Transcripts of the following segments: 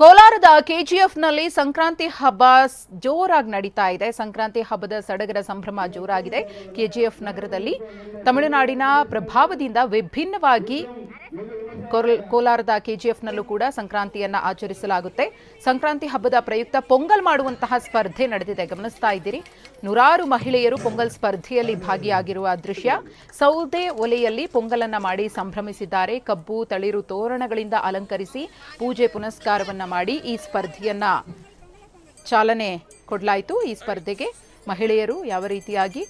ಕೋಲಾರದ ಕೆಜಿಎಫ್ನಲ್ಲಿ ಸಂಕ್ರಾಂತಿ ಹಬ್ಬ ಜೋರಾಗಿ ನಡೀತಾ ಇದೆ. ಸಂಕ್ರಾಂತಿ ಹಬ್ಬದ ಸಡಗರ ಸಂಭ್ರಮ ಜೋರಾಗಿದೆ. ಕೆಜಿಎಫ್ ನಗರದಲ್ಲಿ ತಮಿಳುನಾಡಿನ ಪ್ರಭಾವದಿಂದ ವಿಭಿನ್ನವಾಗಿ ಕೋಲಾರದ ಕೆಜಿಎಫ್ನಲ್ಲೂ ಕೂಡ ಸಂಕ್ರಾಂತಿಯನ್ನ ಆಚರಿಸಲಾಗುತ್ತೆ. ಸಂಕ್ರಾಂತಿ ಹಬ್ಬದ ಪ್ರಯುಕ್ತ ಪೊಂಗಲ್ ಮಾಡುವಂತಹ ಸ್ಪರ್ಧೆ ನಡೆದಿದೆ. ಗಮನಿಸ್ತಾ ಇದ್ದೀರಿ. ನೂರಾರು ಮಹಿಳೆಯರು ಪೊಂಗಲ್ ಸ್ಪರ್ಧೆಯಲ್ಲಿ ಭಾಗಿಯಾಗಿರುವ ದೃಶ್ಯ. ಸೌದೆ ಒಲೆಯಲ್ಲಿ ಪೊಂಗಲನ್ನ ಮಾಡಿ ಸಂಭ್ರಮಿಸಿದ್ದಾರೆ. ಕಬ್ಬು, ತಳಿರು ತೋರಣಗಳಿಂದ ಅಲಂಕರಿಸಿ ಪೂಜೆ ಪುನಸ್ಕಾರವನ್ನ ಮಾಡಿ ಈ ಸ್ಪರ್ಧೆಯನ್ನ ಚಾಲನೆ ಕೊಡಲಾಯಿತು. ಈ ಸ್ಪರ್ಧೆಗೆ ಮಹಿಳೆಯರು ಯಾವ ರೀತಿಯಾಗಿ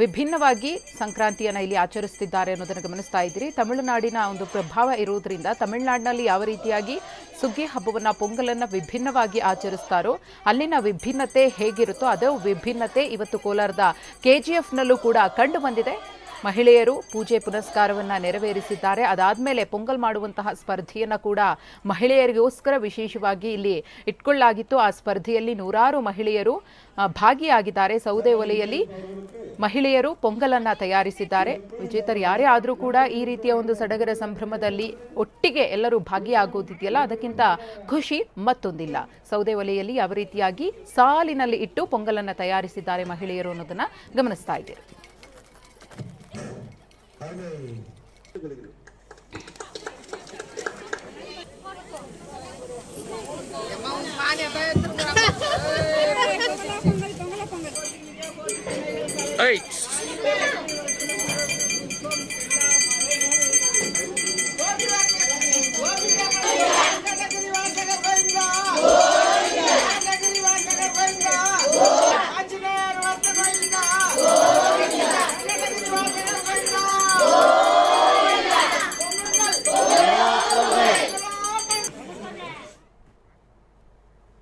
ವಿಭಿನ್ನವಾಗಿ ಸಂಕ್ರಾಂತಿಯನ್ನು ಇಲ್ಲಿ ಆಚರಿಸ್ತಿದ್ದಾರೆ ಅನ್ನೋದನ್ನು ಗಮನಿಸ್ತಾ ಇದ್ದೀರಿ. ತಮಿಳುನಾಡಿನ ಒಂದು ಪ್ರಭಾವ ಇರುವುದರಿಂದ ತಮಿಳುನಾಡಿನಲ್ಲಿ ಯಾವ ರೀತಿಯಾಗಿ ಸುಗ್ಗಿ ಹಬ್ಬವನ್ನು, ಪೊಂಗಲನ್ನು ವಿಭಿನ್ನವಾಗಿ ಆಚರಿಸ್ತಾರೋ, ಅಲ್ಲಿನ ವಿಭಿನ್ನತೆ ಹೇಗಿರುತ್ತೋ, ಅದೇ ವಿಭಿನ್ನತೆ ಇವತ್ತು ಕೋಲಾರದ ಕೆ ಜಿ ಎಫ್ನಲ್ಲೂ ಕೂಡ ಕಂಡು ಬಂದಿದೆ. ಮಹಿಳೆಯರು ಪೂಜೆ ಪುನಸ್ಕಾರವನ್ನು ನೆರವೇರಿಸಿದ್ದಾರೆ. ಅದಾದ್ಮೇಲೆ ಪೊಂಗಲ್ ಮಾಡುವಂತಹ ಸ್ಪರ್ಧೆಯನ್ನು ಕೂಡ ಮಹಿಳೆಯರಿಗೋಸ್ಕರ ವಿಶೇಷವಾಗಿ ಇಲ್ಲಿ ಇಟ್ಕೊಳ್ಳಲಾಗಿತ್ತು ಆ ಸ್ಪರ್ಧೆಯಲ್ಲಿ ನೂರಾರು ಮಹಿಳೆಯರು ಭಾಗಿಯಾಗಿದ್ದಾರೆ. ಸೌದೆ ಒಲೆಯಲ್ಲಿ ಮಹಿಳೆಯರು ಪೊಂಗಲನ್ನ ತಯಾರಿಸಿದ್ದಾರೆ. ವಿಜೇತರು ಯಾರೇ ಆದರೂ ಕೂಡ ಈ ರೀತಿಯ ಒಂದು ಸಡಗರ ಸಂಭ್ರಮದಲ್ಲಿ ಒಟ್ಟಿಗೆ ಎಲ್ಲರೂ ಭಾಗಿಯಾಗೋದಿದೆಯಲ್ಲ, ಅದಕ್ಕಿಂತ ಖುಷಿ ಮತ್ತೊಂದಿಲ್ಲ. ಸೌದೆ ಒಲೆಯಲ್ಲಿ ಯಾವ ರೀತಿಯಾಗಿ ಸಾಲಿನಲ್ಲಿ ಇಟ್ಟು ಪೊಂಗಲನ್ನು ತಯಾರಿಸಿದ್ದಾರೆ ಮಹಿಳೆಯರು ಅನ್ನೋದನ್ನು ಗಮನಿಸ್ತಾ ಇದ್ದೀರಿ. அதனை Eight.